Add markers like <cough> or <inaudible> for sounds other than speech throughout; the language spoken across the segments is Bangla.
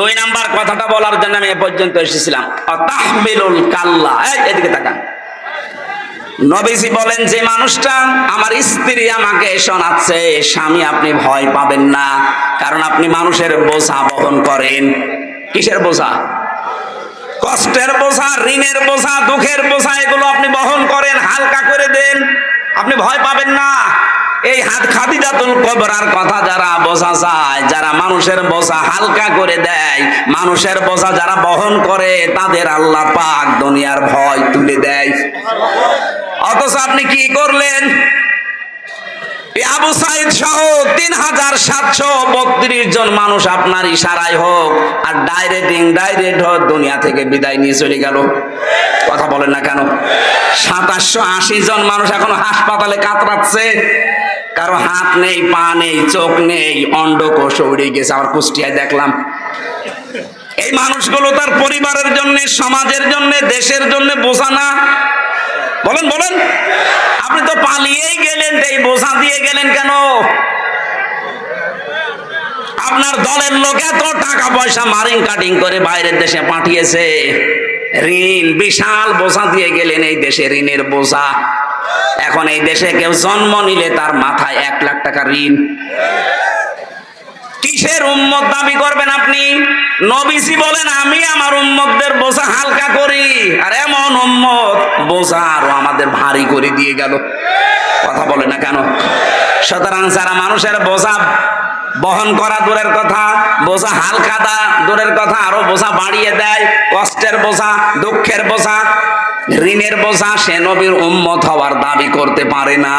দুই নাম্বার কথাটা বলার জন্য আমি এ পর্যন্ত এসেছিলাম। তাহমিলুল কাল্লা। এদিকে তাকান। নবীজি বলেন, যে মানুষটা আমার স্ত্রী আমাকে শোনাচ্ছে, স্বামী আপনি ভয় পাবেন না, কারণ আপনি মানুষের বোঝা বহন করেন। কিসের বোঝা? কষ্টের বোঝা, ঋণের বোঝা, দুঃখের বোঝা, এগুলো আপনি বহন করেন, হালকা করে দেন। আপনি ভয় পাবেন না। এই হাত খাদিজাতুল কবরার কথা যারা বোঝা যায়, যারা মানুষের বোঝা হালকা করে দেয়, মানুষের বোঝা যারা বহন করে, তাদের আল্লাহ পাক দুনিয়ার ভয় তুলে দেয়। অথচ আপনি কি করলেন? তিন হাজার সাতশো বত্রিশ জন মানুষ হোক, আর ডাইরেক্ট হোক, দুনিয়া থেকে বিদায় নিয়ে চলে গেল। কথা বলেন না কেন? সাতাশশো আশি জন মানুষ এখন হাসপাতালে কাতরাচ্ছে। কারও হাত নেই, পা নেই, চোখ নেই অন্ডকোষ উড়ে গেছে। আমার কুষ্টিয়ায় দেখলাম, এই মানুষগুলো তার পরিবারের জন্য, সমাজের জন্য, দেশের জন্য বোঝা না। বলেন বলেন। আপনি তো পালিয়েই গেলেন এই বোঝা দিয়ে গেলেন কেন? আপনার দলের লোক এত টাকা পয়সা মারিং কাটিং করে বাইরের দেশে পাঠিয়েছে। ঋণ, বিশাল বোঝা দিয়ে গেলেন এই দেশে ঋণের বোঝা। এখন এই দেশে কেউ জন্ম নিলে তার মাথায় এক লাখ টাকা ঋণ। কিসের উম্মত দাবি করবেন আপনি? নবীজি বলেন, আমি আমার উম্মতদের বোঝা হালকা করি। আর এমন উম্মত বোঝা আরও আমাদের ভারী করে দিয়ে গেল। কথা বলে না কেন? সুতরাং যারা মানুষের বোঝা বহন করা দূরের কথা, বোঝা হালকা দূরের কথা, আরও বোঝা বাড়িয়ে দেয়, কষ্টের বোঝা, দুঃখের বোঝা ঋণের বোঝা সে নবীর উম্মত হওয়ার দাবি করতে পারে না।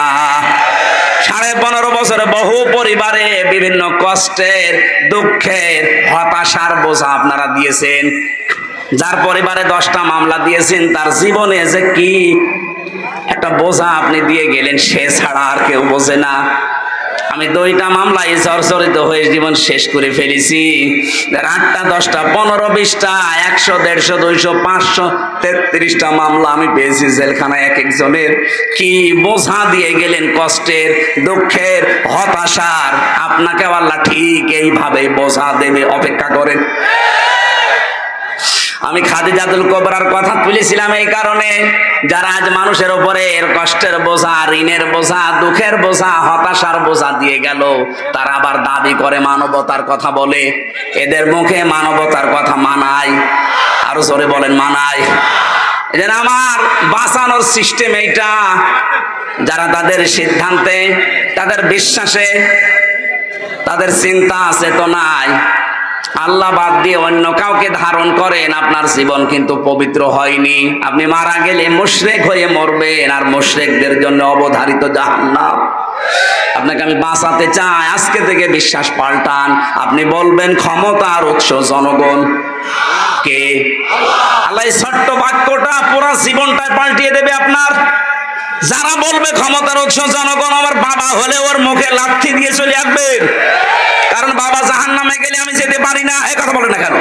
সাড়ে পনেরো বছরে বহু পরিবারে বিভিন্ন কষ্টের, দুঃখের, হতাশার বোঝা আপনারা দিয়েছেন। যার পরিবারে দশটা মামলা দিয়েছেন, তার জীবনে যে কি একটা বোঝা আপনি দিয়ে গেলেন, সে ছাড়া আর কেউ বোঝে না। আমি দুইটা মামলায় জর্জরিত হয়ে জীবন শেষ করে ফেলেছি। আটটা দশটা, পনেরো বিশটা, একশো, দেড়শো, দুইশো, পাঁচশো, তেত্রিশটা মামলা আমি পেয়েছি জেলখানায় এক একজনের। কি বোঝা দিয়ে গেলেন কষ্টের, দুঃখের, হতাশার? আপনাকে আল্লাহ ঠিক এইভাবে বোঝা দেবে, অপেক্ষা করেন। আমি খাদিজাতুল কোবরার কথা তুলেছিলাম এই কারণে। যারা আজ মানুষের উপরে এর কষ্টের বোঝা, ঋণের বোঝা, দুঃখের বোঝা, হতাশার বোঝা দিয়ে গেল, তারা আবার দাবি করে মানবতার কথা বলে। এদের মুখে মানবতার কথা মানায়। আরও জোরে বলেন, মানায়। এদের আমার বাঁচানোর সিস্টেম এইটা। যারা তাদের সিদ্ধান্তে, তাদের বিশ্বাসে, তাদের চিন্তা, চেতনায় আল্লাহ বাদ দিয়ে অন্য কাউকে ধারণ করেন, আপনার জীবন কিন্তু পবিত্র হয়নি। আপনি মারা গেলে মুশরেক হয়ে মরবেন, আর মুশরেকদের জন্য অবধারিত জাহান্নাম। আপনাকে আমি বাঁচাতে চাই, আজকে থেকে বিশ্বাস পাল্টান। আপনি বলবেন, ক্ষমতার উৎস জনগণ। কে? আল্লাহ ছোট্ট বাক্যটা পুরা জীবনটায় পাল্টিয়ে দেবে আপনার। যারা বলবে ক্ষমতার উৎস জনগণ, আমার বাবা হলে ওর মুখে লাঠি দিয়ে চলে আসবে। কারণ বাবা জাহান নামে গেলে আমি যেতে পারি না। এ কথা বলে না কেন?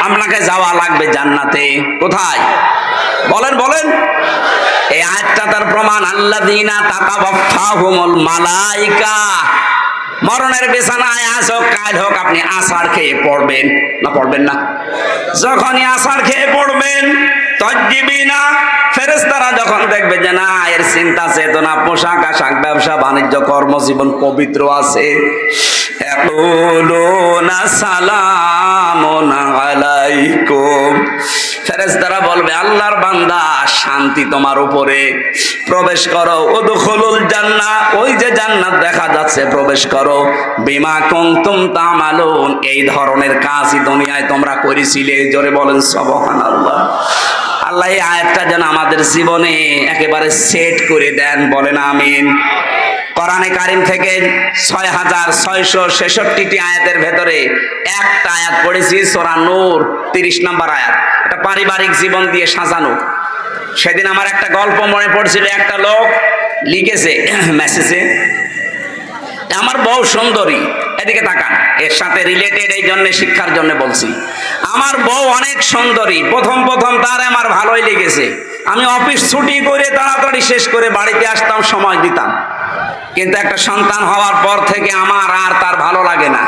আপনাকে যাওয়া লাগবে জান্নাতে। কোথায়? বলেন বলেন। এই আয়াতটা তার প্রমাণ আল্লাহ দিনা তাতাবাফাহুমুল মালাইকা। মরণের বিছানায় আস হোক কাল হোক আপনি আষাঢ় খেয়ে পড়বেন। না পড়বেন না। যখনই আষাঢ় খেয়ে পড়বেন, তজ্জিবি না ফেরেস্তারা যখন দেখবে যে পবিত্র আছে। ফেরেশতারা বলবে, আল্লাহর বান্দা, শান্তি তোমার উপরে। প্রবেশ করো, উদখুলুল জান্নাহ। ওই যে জান্নাত দেখা যাচ্ছে, প্রবেশ করো। বিমা কুনতুম তামালুন। এই ধরনের কাজই দুনিয়ায় তোমরা করেছিলে। জোরে বলেন, সুবহানাল্লাহ। আল্লাহ এই আয়াতটা যেন আমাদের জীবনে একেবারে সেট করে দেন, বলেন আমিন। কোরআনে কারিম থেকে ছয় হাজার ছয়শো ছেষট্টিটি আয়াতের ভেতরে একটা আয়াত পড়েছি, সোরা নূর, তিরিশ নম্বর আয়াত। এটা পারিবারিক জীবন দিয়ে সাজানো। সেদিন আমার একটা গল্প মনে পড়ছিল, একটা লোক লিখেছে <clears throat> মেসেজে আমার বউ সুন্দরী, এদিকে তাকান, এর সাথে রিলেটেড এই জন্য, শিক্ষার জন্য বলছি। আমার বউ অনেক সুন্দরী, প্রথম প্রথম তার আমার ভালোই লেগেছে। আমি অফিস ছুটি করে তাড়াতাড়ি শেষ করে বাড়িতে আসতাম, সময় দিতাম। কিন্তু একটা সন্তান হওয়ার পর থেকে আমার আর তার ভালো লাগে না।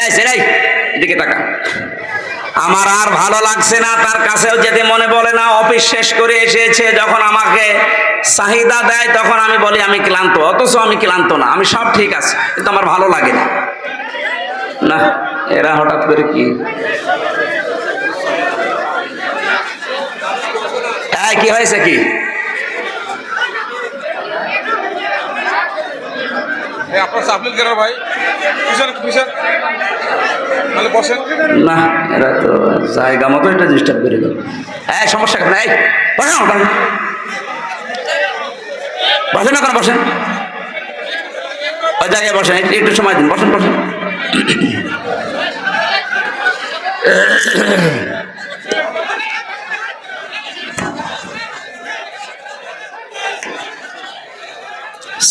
এই সেরাই এদিকে তাকা আমার আর ভালো লাগছে না, তার কাছেও যেতে মনে বলে না, অফিস শেষ করে এসেছে, যখন আমাকে চাহিদা দেয়, তখন আমি বলি, আমি ক্লান্ত, অথচ আমি ক্লান্ত না, আমি সব ঠিক আছে, কিন্তু আমার ভালো লাগে না। না, এরা হঠাৎ করে কি? কি হয়েছে কি? আপনার ভাই কিসের কিসের তাহলে বসেন না, এরা তো জায়গা মতো এটা ডিস্টার্ব করে দেবো। হ্যাঁ সমস্যা কেন এই, বসেন বসেন। না কেন, বসেন। জায়গায় বসেন একটু সময় দিন, বসেন বসেন।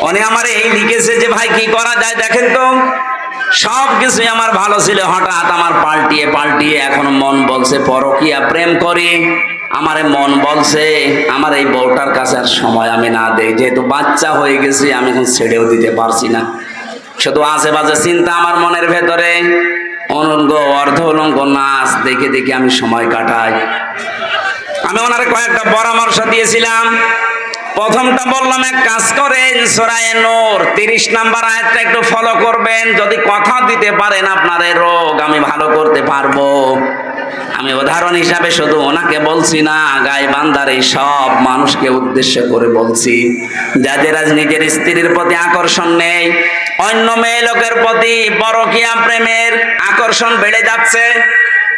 উনি আমার এই লিখেছে যে, ভাই, কি করা যায় দেখেন তো? সব কিছুই আমার ভালো ছিল। হঠাৎ আমার পাল্টিয়ে পাল্টিয়ে এখন মন বলছে, পরকিয়া প্রেম করি। আমার মন বলছে, আমার এই বউটার কাছে আর সময় আমি না দেই। যেহেতু বাচ্চা হয়ে গেছি, আমি এখন ছেড়েও দিতে পারছি না। শুধু আশেপাশে চিন্তা আমার মনের ভেতরে। অনঙ্গ অর্ধ অলঙ্গ নাচ, দেখে দেখে আমি সময় কাটাই। আমি ওনারে কয়েকটা পরামর্শ দিয়েছিলাম। প্রথমটা বললাম, এক কাজ করেন, সোরায় নূর, তিরিশ নাম্বার আয়াতটা একটু ফলো করবেন। যদি কথা দিতে পারেন আপনার রোগ, আমি ভালো করতে পারব। আমি উদাহরণ হিসাবে শুধু ওনাকে বলছি না গাই বান্দার এই সব মানুষকে উদ্দেশ্য করে বলছি। যাদের আজ নিজের স্ত্রীর প্রতি আকর্ষণ নেই, অন্য মেয়ে লোকের প্রতি পরকিয়া প্রেমের আকর্ষণ বেড়ে যাচ্ছে।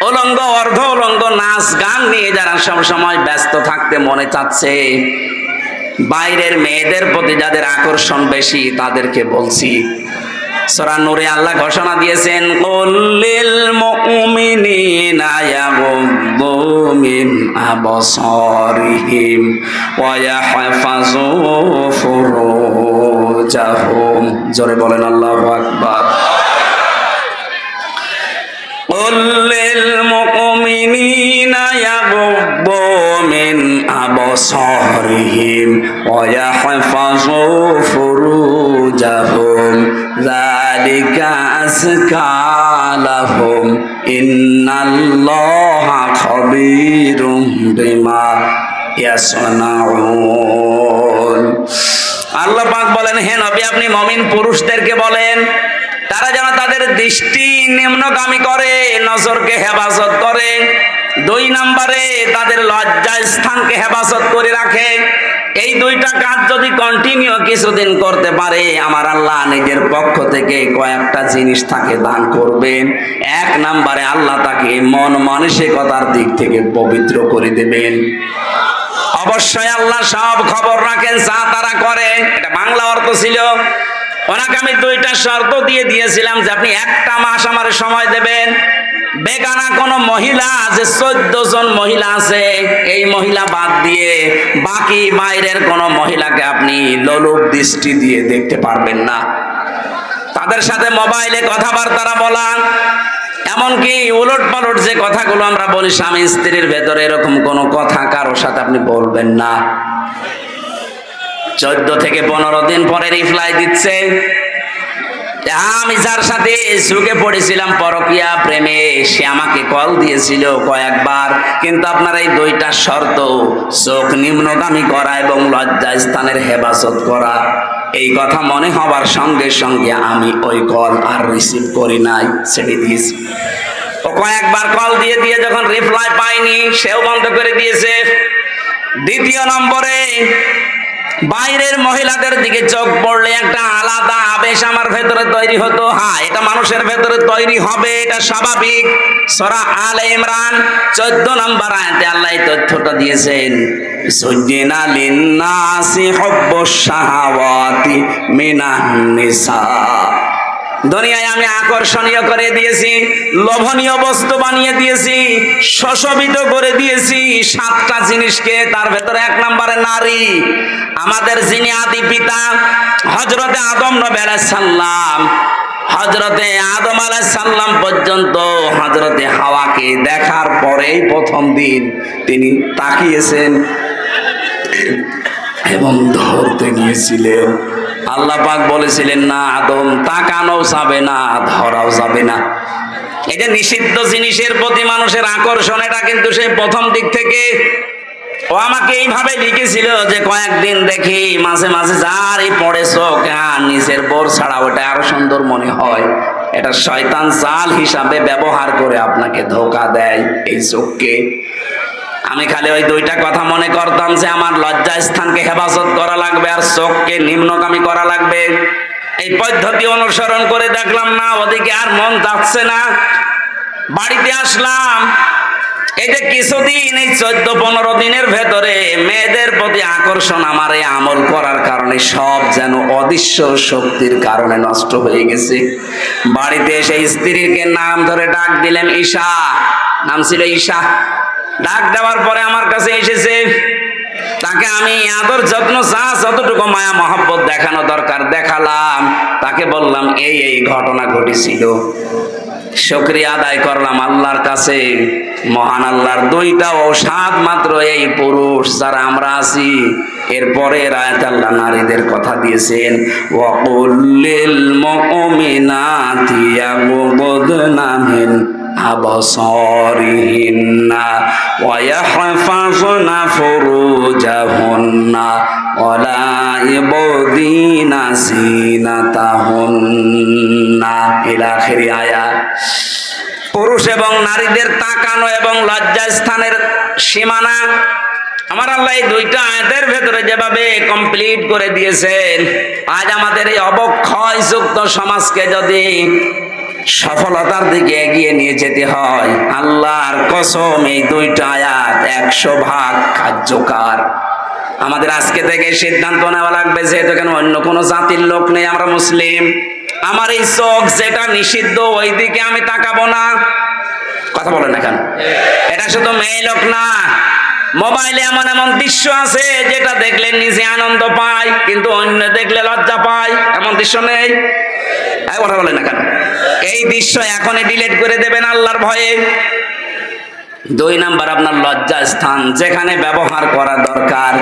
অলঙ্গ অর্ধ অলঙ্গ নাচ গান নিয়ে যারা সব সময় ব্যস্ত থাকতে মনে চাচ্ছে বাইরের মেয়েদের প্রতি যাদের আকর্ষণ বেশি, তাদেরকে বলছি, সরা নূরে আল্লাহ ঘোষণা দিয়েছেন কল্লিল মুমিনিনা ইয়াগুদ্দু মিন আবসারিহিম ওয়া ইয়াহফাযু ফুরুজাহুম। জোরে বলেন, আল্লাহু আকবার। কল্লিল মুমিনিনা ইয়াগুদ্দু أبصارهم ويحفظوا فروجهم ذلك أزكى لهم إن الله خبير بما يصنعون আল্লাহ পাক বলেন হে নবী আপনি মমিন পুরুষদেরকে বলেন তারা যেন তাদের দৃষ্টি নিম্নগামী করে নজরকে হেফাজত করে দুই নম্বরে তাদের লজ্জা স্থানকে হেফাজত করে রাখে। এই দুইটা কাজ যদি কন্টিনিউ কিছুদিন করতে পারে, আমার আল্লাহ নিজের পক্ষ থেকে কয়েকটা জিনিস তাকে দান করবেন। এক নম্বরে আল্লাহ তাকে মন মানসিকতার দিক থেকে পবিত্র করে দেবেন। অবশ্যই আল্লাহ সব খবর রাখেন, যা তারা করে। এটা বাংলা অর্থ ছিল। ওনাকে আমি দুইটা শর্ত দিয়ে দিয়েছিলাম যে আপনি একটা মাস আমার সময় দেবেন। বেগানা কোন মহিলা, যে চোদ্দ জন মহিলা আছে, এই মহিলা বাদ দিয়ে বাকি বাইরের কোন মহিলাকে আপনি লোলুপ দৃষ্টি দিয়ে দেখতে পারবেন না। তাদের সাথে মোবাইলে কথাবার্তা বলা, এমনকি উলট পালট যে কথাগুলো আমরা বলি, স্বামী স্ত্রীর ভেতরে এরকম কোনো কথা কারোর সাথে আপনি বলবেন না। চোদ্দ থেকে পনেরো দিন পরে রিপ্লাই দিচ্ছে আমি যার সাথে সুখে পড়েছিলাম পরকিয়া প্রেমে, সে আমাকে কল দিয়েছিল কয়েকবার। কিন্তু আপনার এই দুইটা শর্ত, চোখ নিম্নগামী করা এবং লজ্জা স্থানের হেফাজত করা, এই কথা মনে হবার সঙ্গে সঙ্গে আমি ওই কল আর রিসিভ করি নাই, ছেড়ে দিয়েছি। ও কয়েকবার কল দিয়ে দিয়ে যখন রিপ্লাই পাইনি, সেও বন্ধ করে দিয়েছে। দ্বিতীয় নম্বরে বাইরের মহিলাদের দিকে চোখ পড়লে একটা আলাদা আবেশ আমার ভেতরে তৈরি হতো। হ্যাঁ এটা মানুষের ভেতরে তৈরি হবে, এটা স্বাভাবিক। সরা আল ইমরান, চোদ্দ নম্বর আয়তে আল্লাহ তথ্যটা দিয়েছেন। সুজিনালিন্নাসি লিন্নাসি হব্বুস শাহাওয়াতি মিনান নিসা। দুনিয়ায় আমি আকর্ষণীয় করে দিয়েছি, লোভনীয় বস্তু বানিয়ে দিয়েছি শোষবিত করে দিয়েছি, সাতটা জিনিসকে তার ভেতরে এক নম্বরে নারী। আমাদের যিনি আদি পিতা হজরতে আদম নবী সাল্লাম হজরতে আদম সাল্লাম পর্যন্ত হজরতে হাওয়াকে দেখার পরেই প্রথম দিন তিনি তাকিয়েছেন এবং ধরতে গিয়েছিলেন। আল্লাহ পাক বলেছিলেন, না আদম তাকানো যাবে না ধরাও যাবে না। এই যে নিষিদ্ধ জিনিসের প্রতি মানুষের আকর্ষণ, এটা কিন্তু সেই প্রথম দিক থেকে ও আমাকে এইভাবে লিখেছিল যে, কয়েকদিন দেখি মাঝে মাঝে যারই পড়ে চোখ হ্যাঁ নিজের বোর ছাড়া ওটা আরও সুন্দর মনে হয়। এটা শয়তান জাল হিসাবে ব্যবহার করে আপনাকে ধোকা দেয় এই চোখকে। আমি খালি ওই দুইটা কথা মনে করতাম যে আমার লজ্জা স্থানকে হেফাজত করা লাগবে আর চোখকে নিম্নগামী করা লাগবে। এই পদ্ধতি অনুসরণ করে দেখলাম না, ওদিকে আর মন যাচ্ছে না। বাড়িতে আসলাম। এই যে কিছুদিন, এই চোদ্দ পনেরো দিনের ভেতরে মেয়েদের প্রতি আকর্ষণ আমার এই আমল করার কারণে সব যেন অদৃশ্য শক্তির কারণে নষ্ট হয়ে গেছে। বাড়িতে এসে স্ত্রীকে নাম ধরে ডাক দিলেন ঈশা। নাম ছিল ঈশা। ডাক দেওয়ার পরে আমার কাছে এসেছে, তাকে আমি আদর যত্ন চা যতটুকু মায়া মহব্বত দেখানো দরকার দেখালাম। তাকে বললাম, এই এই ঘটনা ঘটেছিল। শুক্রিয়া আদায় করলাম আল্লাহর কাছে। মহান আল্লাহর দুইটা ও সাত মাত্র এই পুরুষ যারা আমরা আছি। এরপরে রায়ত আল্লাহ নারীদের কথা দিয়েছেন ওয়াকুল্লিল মুমিনাতি ইয়াগুবুদনা মিন ওয়া ইয়াহফাযনা ফুরুজাহুন্না ওয়ালা ইবদিনা জিনাতাহুন্না ইলা আখিরি আয়াত পুরুষ এবং নারীদের তাকানো এবং লজ্জা স্থানের সীমানা। আমার আল্লাহ এই দুইটা আয়াতের ভেতরে যেভাবে কমপ্লিট করে দিয়েছেন, আজ আমাদের এই অবক্ষয় যুক্ত সমাজকে যদি সফলতার দিকে এগিয়ে নিয়ে যেতে হয়। আল্লাহর কসম, এই দুইটা আয়াত একশো ভাগ কার্যকার। আমাদের আজকে থেকে সিদ্ধান্ত নেওয়া লাগবে, যেহেতু কেন অন্য কোনো জাতির লোক নেই, আমরা মুসলিম। আমার এই চোখ যেটা নিষিদ্ধ ওই দিকে আমি তাকাবো না। কথা বলেন না কেন? এটা শুধু মেয়ে লোক না। মোবাইলে এমন এমন দৃশ্য আছে, যেটা দেখলে নিজে আনন্দ পায়, কিন্তু অন্য দেখলে লজ্জা পায়। এমন দৃশ্য নেই? কথা বলেন না কেন? এই দৃশ্য এখনই ডিলিট করে দেবেন আল্লাহর ভয়ে। দুই নাম্বার আপনার লজ্জা স্থান, যেখানে ব্যবহার করা দরকার,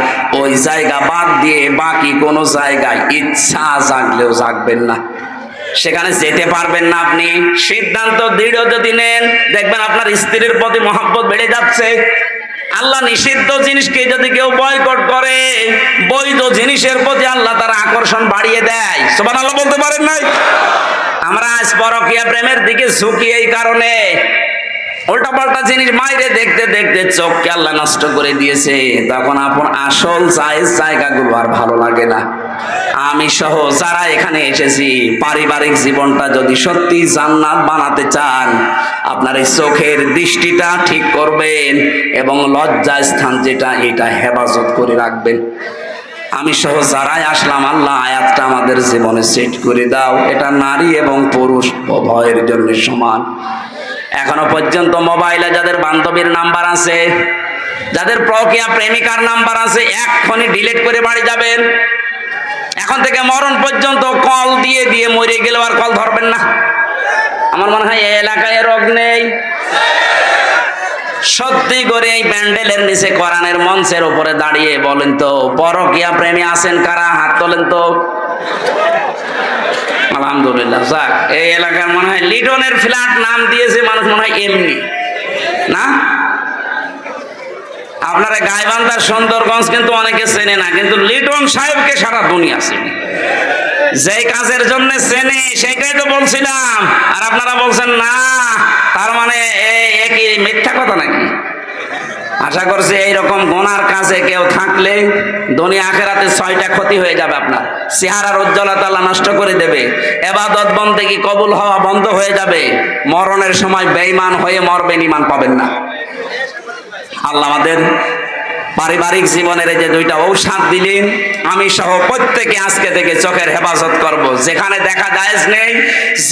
ওই জায়গা বাদ দিয়ে বাকি কোনো জায়গায় ইচ্ছা জাগলেও জাগবেন না। সেখানে যেতে পারবেন না আপনি। সিদ্ধান্ত দৃঢ় যদি নেন, দেখবেন আপনার স্ত্রীর প্রতি মহব্বত বেড়ে যাচ্ছে। আল্লাহ নিষিদ্ধ জিনিসকে যদি কেউ বয়কট করে, বৈধ জিনিসের প্রতি আল্লাহ তার আকর্ষণ বাড়িয়ে দেয়। সোমান আল্লাহ বলতে পারেন নাই? আমরা আজ পরকিয়া প্রেমের দিকে ঝুঁকি এই কারণে। উল্টা পাল্টা জিনিস মাইরে দেখতে দেখতে চোখকে আল্লাহ নষ্ট করে দিয়েছে। তখন আপন আসল জায়েজ জায়গাগুলো আর ভালো লাগে না। আমি সহ যারা এখানে এসেছি, পারিবারিক জীবনটা যদি সত্যি জান্নাত বানাতে চান, আপনার এই চোখের দৃষ্টিটা ঠিক করবেন এবং লজ্জা স্থান যেটা, এটা হেফাজত করে রাখবেন। আমি সহ যারাই আসলাম, আল্লাহ আয়াতটা আমাদের জীবনে সেট করে দাও। এটা নারী এবং পুরুষ, উভয়ের জন্য সমান। এখনও পর্যন্ত মোবাইলে যাদের বান্ধবীর নাম্বার আছে, যাদের প্রক্রিয়া প্রেমিকার নাম্বার আছে এক্ষণি ডিলিট করে বাড়ি যাবেন। এখন থেকে মরণ পর্যন্ত কল দিয়ে দিয়ে মরে গেলেও আর কল ধরবেন না। আমার মনে হয় এই এলাকায় রোগ নেই। সত্যি করে এই প্যান্ডেলের নিচে কোরআনের মঞ্চের উপরে দাঁড়িয়ে বলেন তো, পরকিয়া প্রেমী আছেন কারা? হাত তোলেন তো। আলহামদুলিল্লাহ, যাক, এই এলাকার মনে হয় লিটনের ফ্ল্যাট নাম দিয়েছে মানুষ, মনে হয় এমনি। না? আপনারা গাইবান্ধার সুন্দরগঞ্জ কিন্তু অনেকে চেনে না, কিন্তু লিটন সাহেবকে সারা দুনিয়া চেনে। যেই কাজের জন্য চেনে সেটাই তো বলছিলাম। আর আপনারা বলছেন, না, তার মানে এ- এ মিথ্যা কথা নাকি? আশা করছি এইরকম গোনার কাছে কেউ থাকলে দুনিয়া আখেরাতে ছয়টা ক্ষতি হয়ে যাবে আপনার। চেহারার উজ্জ্বলতা নষ্ট করে দেবে। এবাদত কি কবুল হওয়া বন্ধ হয়ে যাবে। মরণের সময় বেঈমান হয়ে মরবেন ইমান পাবেন না। আল্লাহ আমাদের পারিবারিক জীবনের এই যে দুইটা ঔষধ দিলেন, আমি সহ প্রত্যেকে আজকে থেকে চোখের হেফাজত করব। যেখানে দেখা যায় নেই,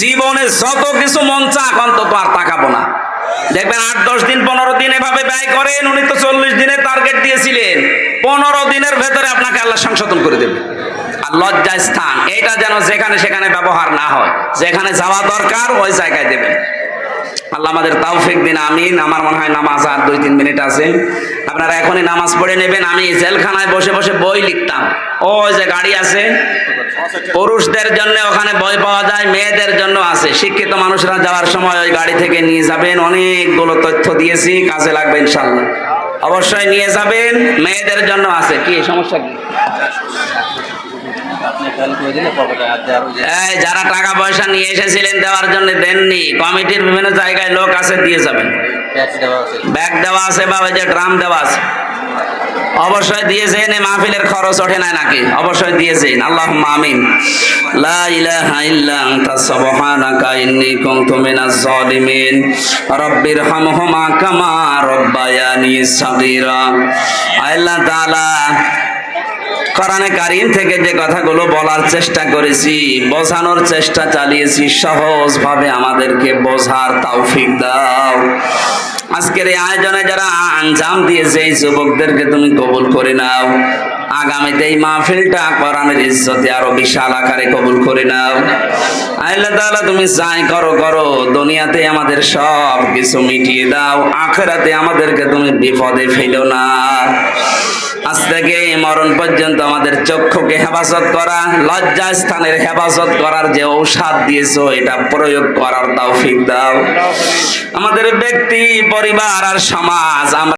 জীবনে যত কিছু মন চাক অন্তত আর তাকাবো না। দেখবেন আট, দশ দিন, পনেরো দিন এভাবে ব্যয় করেন, উনি তো চল্লিশ দিনের টার্গেট দিয়েছিলেন। পনেরো দিনের ভেতরে আপনাকে আল্লাহ সংশোধন করে দেবে। আর লজ্জা স্থান, এটা যেন যেখানে সেখানে ব্যবহার না হয়, যেখানে যাওয়া দরকার ওই জায়গায় দেবেন। আল্লাহ আমাদের তাওফিক দিন, আমিন। আমার মনে হয় নামাজ আর দুই তিন মিনিট আছে। আপনারা এখনই নামাজ পড়ে নেবেন। আমি জেলখানায় বসে বসে বই লিখতাম। ওই যে গাড়ি আছে। পুরুষদের জন্য ওখানে বই পাওয়া যায়, মেয়েদের জন্য আছে। শিক্ষিত মানুষরা যাওয়ার সময় ওই গাড়ি থেকে নিয়ে যাবেন। অনেকগুলো তথ্য দিয়েছি, কাজে লাগবে ইনশাল্লাহ অবশ্যই নিয়ে যাবেন। মেয়েদের জন্য আছে। কি, সমস্যা কি? যারা টাকা পয়সা নিয়ে এসেছিলেন দেওয়ার জন্য দেননি কমিটির বিভিন্ন জায়গায় লোক আছে দিয়ে যাবেন। ব্যাগ দেওয়া আছে। বা ওই যে ড্রাম দেওয়া আছে। অবশ্যই দিয়েছেন এই মাহফিলের খরচ ওঠে না নাকি? অবশ্যই দিয়েছেন আল্লাহ আমিন। লা ইলাহা ইল্লা আনতা সুবহানাকা ইন্নী কুনতু মিনাজ জালিমিন। রব্বির হামহুমা কামা রব্বায়ানি সাগীরা। আল্লাহ তাআলা কোরআনে কারিম থেকে যে কথাগুলো বলার চেষ্টা করেছি, বোঝানোর চেষ্টা চালিয়েছি, সহজভাবে আমাদেরকে বোঝার তৌফিক দাও। আজকের এই আয়োজনে যারা আঞ্জাম দিয়েছে, এই যুবকদেরকে তুমি কবুল করে নাও। আগামীতে এই মাহফিলটা কোরআনের ইজ্জতে আরও বিশাল আকারে কবুল করে নাও। আল্লাহ তাআলা তুমি যাই করো করো। দুনিয়াতে আমাদের সব কিছু মিটিয়ে দাও। আখেরাতে আমাদেরকে তুমি বিপদে ফেলো না। আজ থেকে মরণ পর্যন্ত আমাদের চক্ষুকে হেফাজত করা লজ্জা স্থানের হেফাজত করার যে ঔষধ দিয়েছ, এটা প্রয়োগ করার তাও তৌফিক দাও। আমাদের ব্যক্তি, পরিবার আর সমাজ, আমরা